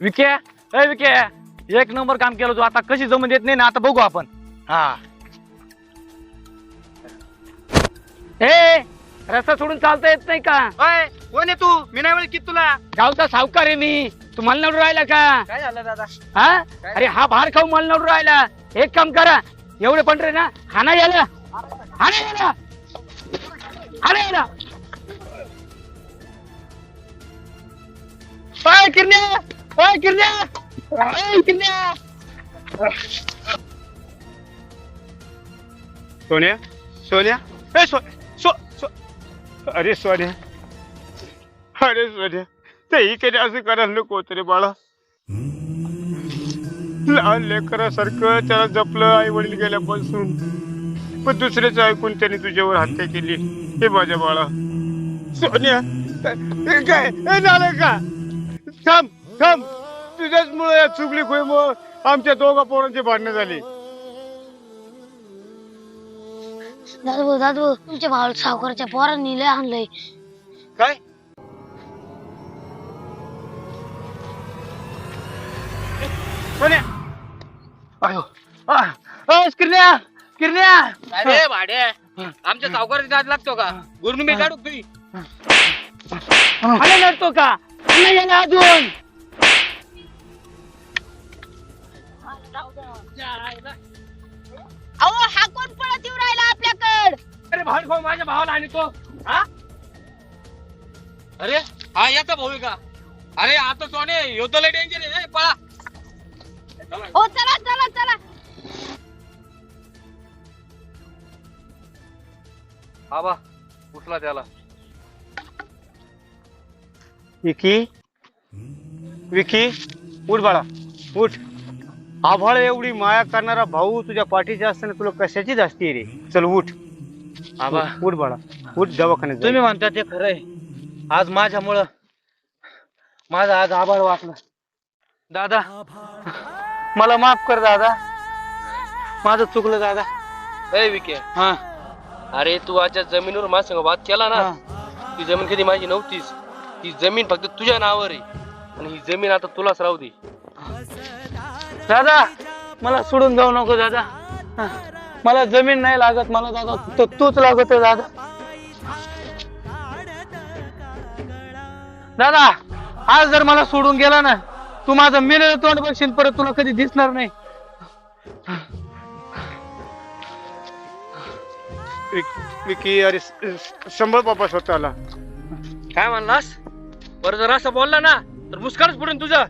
विके ए विके एक नंबर काम केलं तू. आता कशी जमून देत नाही ना आता बघू आपण. हा. ए रस्ता सोडून चालता येत नाही का? कोण आहे तू? मी नाही ओळखीत तुला. गावचा सावकार आहे मी. तू मला नवडून राहिला का? काय झालं दादा? हा? अरे हा बाहेर खाऊ मला नवडून राहिला. एक काम करा. एवढे पण रे ना हाना याला. हाना याला. हाना याला. ओय किरण्या. ओय किरण्या ओय सोन्या सोन्या ए सो सो अरे सोन्या अरे सोन्या ते इकडे असं करायला नको तरी रे बाळा लहान लेकरासारखं त्याला जपलं आई वडील गेल्यापासून पण दुसऱ्याच ऐकून त्याने तुझ्यावर हत्या केली हे माझ्या बाळा सोन्या काय झालं का थांब थांब तुझ्याच मुळे या चुकली खुईमुळं आमच्या दोघा पोरांची भांडणं झाली दादू दादू तुमच्या भावाला सावकाराच्या पोरांनी लय आणलंय काय सोन्या अयो आ, किरण्या किरण्या अरे भाडे आमच्या सावकाराची दाद लागतो का गुरुनु मी काढू तुम्ही नडतो का याला अजून अरे बाहेर खाऊ माझ्या भावाला आणि तो हा? अरे हा याचा भाऊ आहे का? अरे आता सोने योद्धा लय डेंजर आहे ए, पळा. हो चला चला चला. आबा उठला त्याला. विकी? विकी? उठ बाळा उठ. आभाळ एवढी माया करणारा भाऊ तुझ्या पाठीची असताना तुला कशाची जास्ती रे? चल उठ. आबा उठ बाळा. उठ दवाखान्यात जाऊ. तुम्ही म्हणता ते खरंय. आज माझ्यामुळं माझा आज आभार वाटला. दादा मला माफ कर दादा. माझं चुकलं दादा. ए विके हा. अरे तू आजच्या जमिनीवर माझ्या संग वाद केला ना हा. ती जमीन कधी माझी नव्हतीच. ती जमीन फक्त तुझ्या नावावर आहे. आणि ही जमीन आता तुलाच राहू दे. दादा मला सोडून जाऊ नको दादा. हा. मला जमीन नाही लागत मला दादा तो तूच लागत दादा. दादा आज जर मला सोडून गेला ना तू माझं मेलेलं तोंड बघशील परत तुला कधी दिसणार नाही. विक- विकी अरे संभळ बाबा स्वतःला. काय म्हणलास? बरं जर असं बोलला ना तर मुस्कानच पडून तुझा.